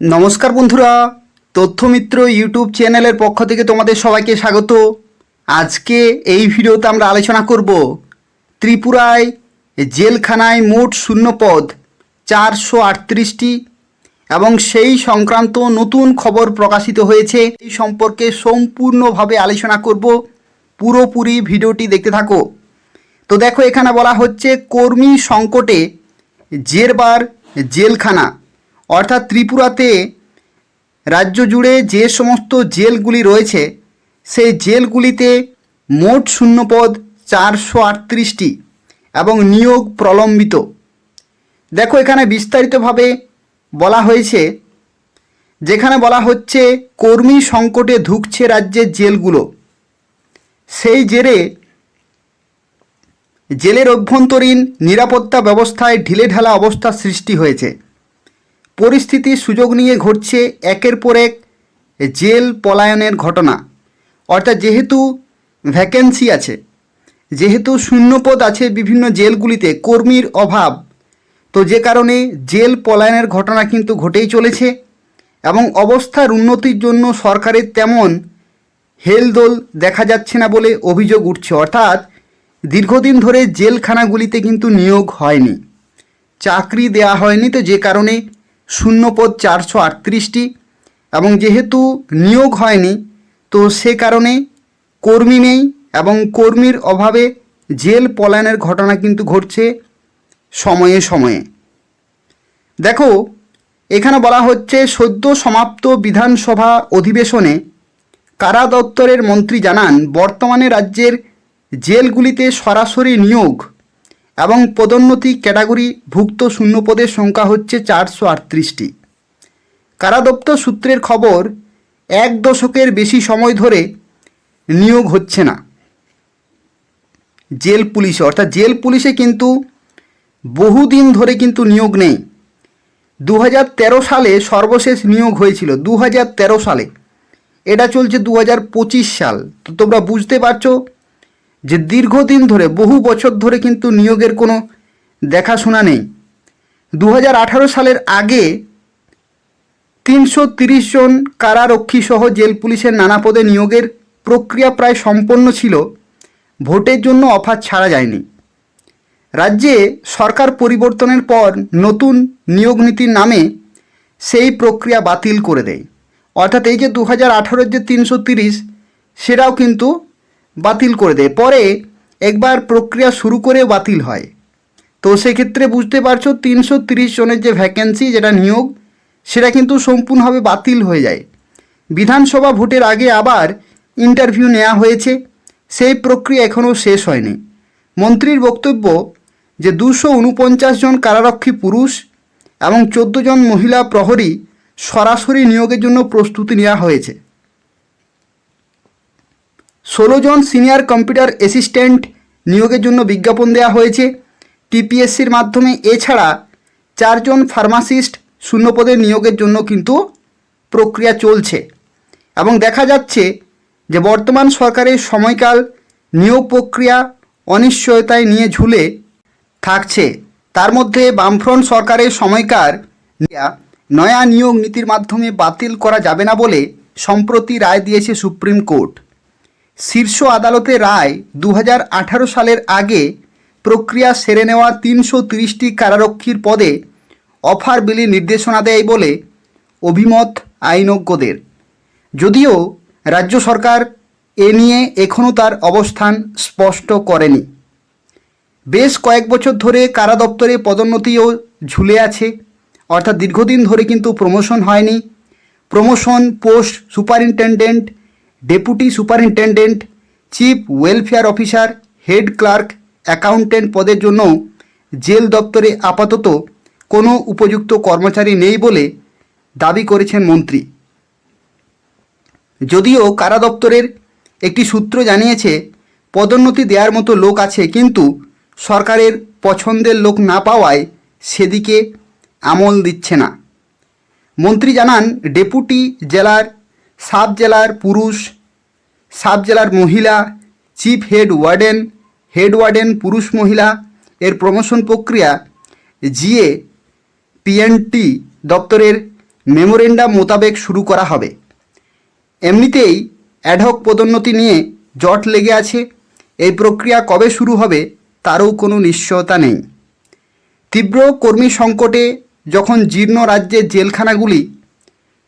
নমস্কার বন্ধুরা, তথ্যমিত্র ইউটিউব চ্যানেলের পক্ষ থেকে তোমাদের সবাইকে স্বাগত। আজকে এই ভিডিওতে আমরা আলোচনা করব ত্রিপুরায় জেলখানায় মোট শূন্যপদ চারশো আটত্রিশটি এবং সেই সংক্রান্ত নতুন খবর প্রকাশিত হয়েছে। এই সম্পর্কে সম্পূর্ণভাবে আলোচনা করব। পুরোপুরি ভিডিওটি দেখতে থাকো। তো দেখো, এখানে বলা হচ্ছে কর্মী সংকটে জেরবার জেলখানা। অর্থাৎ ত্রিপুরাতে রাজ্য জুড়ে যে সমস্ত জেলগুলি রয়েছে, সেই জেলগুলিতে মোট শূন্যপদ চারশো আটত্রিশটি এবং নিয়োগ প্রলম্বিত। দেখো এখানে বিস্তারিতভাবে বলা হয়েছে, যেখানে বলা হচ্ছে কর্মী সংকটে ধুকছে রাজ্যের জেলগুলো। সেই জেরে জেলের অভ্যন্তরীণ নিরাপত্তা ব্যবস্থায় ঢিলেঢালা অবস্থা সৃষ্টি হয়েছে। পরিস্থিতির সুযোগ নিয়ে ঘটছে একের পর এক জেল পলায়নের ঘটনা। অর্থাৎ যেহেতু ভ্যাকেন্সি আছে, যেহেতু শূন্যপদ আছে বিভিন্ন জেলগুলিতে কর্মীর অভাব, তো যে কারণে জেল পলায়নের ঘটনা কিন্তু ঘটেই চলেছে এবং অবস্থার উন্নতির জন্য সরকারের তেমন হেলদোল দেখা যাচ্ছে না বলে অভিযোগ উঠছে। অর্থাৎ দীর্ঘদিন ধরে জেলখানাগুলিতে কিন্তু নিয়োগ হয়নি, চাকরি দেয়া হয়নি, তো যে কারণে শূন্যপদ চারশো আটত্রিশটি এবং যেহেতু নিয়োগ হয়নি, তো সে কারণে কর্মী নেই এবং কর্মীর অভাবে জেল পলায়নের ঘটনা কিন্তু ঘটছে সময়ে সময়ে। দেখো, এখানে বলা হচ্ছে, সদ্য সমাপ্ত বিধানসভা অধিবেশনে কারা দপ্তরের মন্ত্রী জানান, বর্তমানে রাজ্যের জেলগুলিতে সরাসরি নিয়োগ এবং পদোন্নতি ক্যাটাগরি ভুক্ত শূন্যপদের সংখ্যা হচ্ছে চারশো আটত্রিশটি। কারা দপ্তর সূত্রের খবর, এক দশকের বেশি সময় ধরে নিয়োগ হচ্ছে না। জেল পুলিশে, অর্থাৎ জেল পুলিশে কিন্তু বহুদিন ধরে কিন্তু নিয়োগ নেই। দু হাজার তেরো সালে সর্বশেষ নিয়োগ হয়েছিল দু হাজার তেরো সালে। এটা চলছে দু হাজার পঁচিশ সাল। তো তোমরা বুঝতে পারছ যে দীর্ঘদিন ধরে, বহু বছর ধরে কিন্তু নিয়োগের কোনো দেখাশোনা নেই। দু হাজার আঠারো সালের আগে তিনশো জন কারারক্ষী সহ জেল পুলিশের নানা পদে নিয়োগের প্রক্রিয়া প্রায় সম্পন্ন ছিল। ভোটের জন্য অফার ছাড়া যায়নি। রাজ্যে সরকার পরিবর্তনের পর নতুন নিয়োগ নীতির নামে সেই প্রক্রিয়া বাতিল করে দেয়। অর্থাৎ এই যে দু হাজার যে তিনশো সেটাও কিন্তু বাতিল করে দেয়। পরে একবার প্রক্রিয়া শুরু করে বাতিল হয়। তো সেক্ষেত্রে বুঝতে পারছ, তিনশো তিরিশ জনের যে ভ্যাকেন্সি যেটা নিয়োগ, সেটা কিন্তু সম্পূর্ণভাবে বাতিল হয়ে যায়। বিধানসভা ভোটের আগে আবার ইন্টারভিউ নেওয়া হয়েছে। সেই প্রক্রিয়া এখনও শেষ হয়নি। মন্ত্রীর বক্তব্য যে দুশো উনপঞ্চাশ জন কারারক্ষী পুরুষ এবং চোদ্দ জন মহিলা প্রহরী সরাসরি নিয়োগের জন্য প্রস্তুতি নেওয়া হয়েছে। ষোলো জন সিনিয়র কম্পিউটার অ্যাসিস্ট্যান্ট নিয়োগের জন্য বিজ্ঞাপন দেওয়া হয়েছে। টিপিএসসির মাধ্যমে এছাড়া চারজন ফার্মাসিস্ট শূন্যপদে নিয়োগের জন্য কিন্তু প্রক্রিয়া চলছে। এবং দেখা যাচ্ছে যে বর্তমান সরকারের সময়কাল নিয়োগ প্রক্রিয়া অনিশ্চয়তায় নিয়ে ঝুলে থাকছে। তার মধ্যে বামফ্রন্ট সরকারের সময়কার নয়া নিয়োগ নীতির মাধ্যমে বাতিল করা যাবে না বলে সম্প্রতি রায় দিয়েছে সুপ্রিম কোর্ট। শীর্ষ আদালতের রায় দু হাজার আঠারো সালের আগে প্রক্রিয়া সেরে নেওয়া তিনশো তিরিশটি কারারক্ষীর পদে অফার বিলির নির্দেশনা দেয় বলে অভিমত আইনজ্ঞদের। যদিও রাজ্য সরকার এ নিয়ে এখনও তার অবস্থান স্পষ্ট করেনি। বেশ কয়েক বছর ধরে কারা দপ্তরে পদোন্নতিও ঝুলে আছে। অর্থাৎ দীর্ঘদিন ধরে কিন্তু প্রমোশন হয়নি। Promotion post superintendent deputy superintendent chief welfare officer head clerk accountant পদের জন্য জেল দপ্তরে আপাতত কোনো উপযুক্ত কর্মচারী নেই বলে দাবি করেছেন মন্ত্রী। যদিও কারা দপ্তরের একটি সূত্র জানিয়েছে, পদোন্নতি দেওয়ার মতো লোক আছে কিন্তু সরকারের পছন্দের লোক না পাওয়ায় সেদিকে আমল দিচ্ছে না। মন্ত্রী জানান ডেপুটি জেলার সাব জেলার পুরুষ, সাব জেলার মহিলা, chief head warden head warden পুরুষ মহিলা। এর প্রমোশন প্রক্রিয়া জিএ পিএনটি দপ্তরের মেমোরেন্ডাম মোতাবেক শুরু করা হবে। এমনিতেই অ্যাডহক পদোন্নতি নিয়ে জট লেগে আছে। এই প্রক্রিয়া কবে শুরু হবে তারও কোনো নিশ্চয়তা নেই। তীব্র কর্মী সংকটে যখন জীর্ণ রাজ্যের জেলখানাগুলি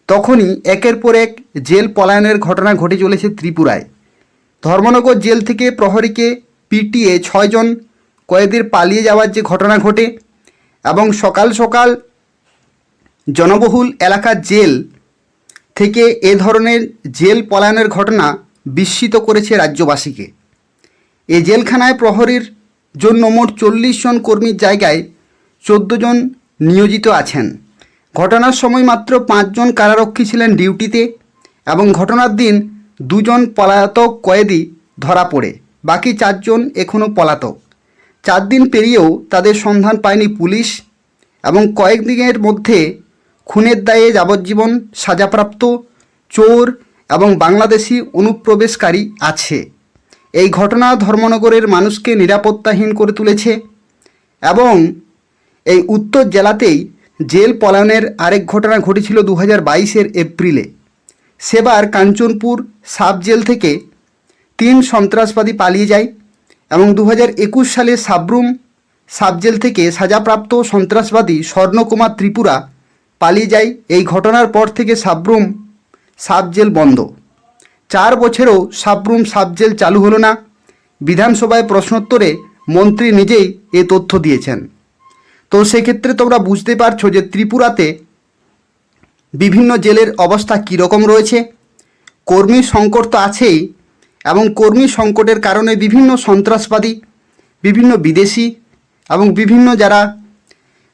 তখনই একের পর এক জেল পলায়নের ঘটনা ঘটে চলেছে ত্রিপুরায়। ধর্মনগর জেল থেকে প্রহরীকে পিটিয়ে ছয়জন কয়েদির পালিয়ে যাওয়ার যে ঘটনা ঘটে এবং সকাল সকাল জনবহুল এলাকার জেল থেকে এ ধরনের জেল পলায়নের ঘটনা বিস্মিত করেছে রাজ্যবাসীকে। এই জেলখানায় প্রহরীর জন্য মোট চল্লিশ জন কর্মীর জায়গায় চোদ্দ জন নিয়োজিত আছেন। ঘটনার সময় মাত্র পাঁচজন কারারক্ষী ছিলেন ডিউটিতে এবং ঘটনার দিন দুজন পলাতক কয়েদি ধরা পড়ে, বাকি চারজন এখনও পলাতক। চার দিন পেরিয়েও তাদের সন্ধান পায়নি পুলিশ এবং কয়েকদিনের মধ্যে খুনের দায়ে যাবজ্জীবন সাজাপ্রাপ্ত চোর এবং বাংলাদেশি অনুপ্রবেশকারী আছে। এই ঘটনা ধর্মনগরের মানুষকে নিরাপত্তাহীন করে তুলেছে এবং এই উত্তর জেলাতেই জেল পলায়নের আরেক ঘটনা ঘটেছিল দু হাজার বাইশের এপ্রিলে। সেবার কাঞ্চনপুর সাব জেল থেকে তিন সন্ত্রাসবাদী পালিয়ে যায় এবং দু হাজার একুশ সালে সাবরুম সাব জেল থেকে সাজাপ্রাপ্ত সন্ত্রাসবাদী স্বর্ণকুমার ত্রিপুরা পালিয়ে যায়। এই ঘটনার পর থেকে সাবরুম সাব জেল বন্ধ। চার বছরেও সাবরুম সাব জেল চালু হলো না। বিধানসভায় প্রশ্নোত্তরে মন্ত্রী নিজেই এ তথ্য দিয়েছেন। তো সেক্ষেত্রে তোমরা বুঝতে পারছ যে ত্রিপুরাতে বিভিন্ন জেলের অবস্থা কীরকম রয়েছে। কর্মী সংকট তো আছেই এবং কর্মী সংকটের কারণে বিভিন্ন সন্ত্রাসবাদী, বিভিন্ন বিদেশি এবং বিভিন্ন যারা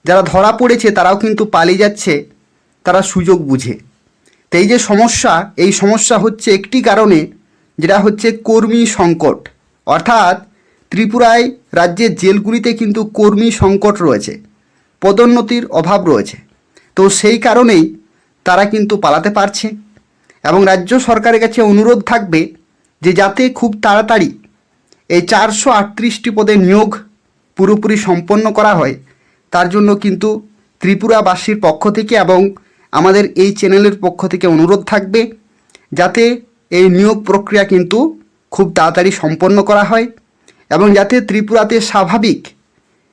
যারা ধরা পড়েছে তারাও কিন্তু পালিয়ে যাচ্ছে, তারা সুযোগ বুঝে। তো এই যে সমস্যা, এই সমস্যা হচ্ছে একটি কারণে, যেটা হচ্ছে কর্মী সংকট। অর্থাৎ ত্রিপুরায় রাজ্যের জেলগুলিতে কিন্তু কর্মী সংকট রয়েছে, পদোন্নতির অভাব রয়েছে। তো সেই কারণেই তারা কিন্তু পালাতে পারছে এবং রাজ্য সরকারের কাছে অনুরোধ থাকবে যে যাতে খুব তাড়াতাড়ি এই চারশো আটত্রিশটি পদে নিয়োগ পুরোপুরি সম্পন্ন করা হয়। তার জন্য কিন্তু ত্রিপুরাবাসীর পক্ষ থেকে এবং আমাদের এই চ্যানেলের পক্ষ থেকে অনুরোধ থাকবে যাতে এই নিয়োগ প্রক্রিয়া কিন্তু খুব তাড়াতাড়ি সম্পন্ন করা হয়। এবং যাতে ত্রিপুরাতে স্বাভাবিক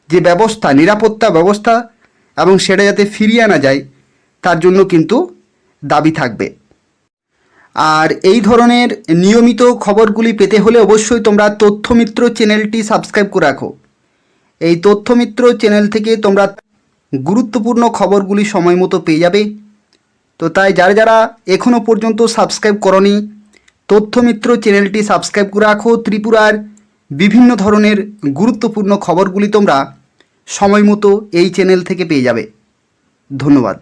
যে ব্যবস্থা, নিরাপত্তা ব্যবস্থা এবং সেটা যাতে ফিরিয়ে আনা যায়, তার জন্য কিন্তু দাবি থাকবে। আর এই ধরনের নিয়মিত খবরগুলি পেতে হলে অবশ্যই তোমরা তথ্যমিত্র চ্যানেলটি সাবস্ক্রাইব করে রাখো। এই তথ্যমিত্র চ্যানেল থেকে তোমরা গুরুত্বপূর্ণ খবরগুলি সময় মতো পেয়ে যাবে। তো তাই যারা যারা এখনও পর্যন্ত সাবস্ক্রাইব করনি, তথ্যমিত্র চ্যানেলটি সাবস্ক্রাইব করে রাখো। ত্রিপুরার বিভিন্ন ধরনের গুরুত্বপূর্ণ খবরগুলি তোমরা সময় মতো এই চ্যানেল থেকে পেয়ে যাবে। ধন্যবাদ।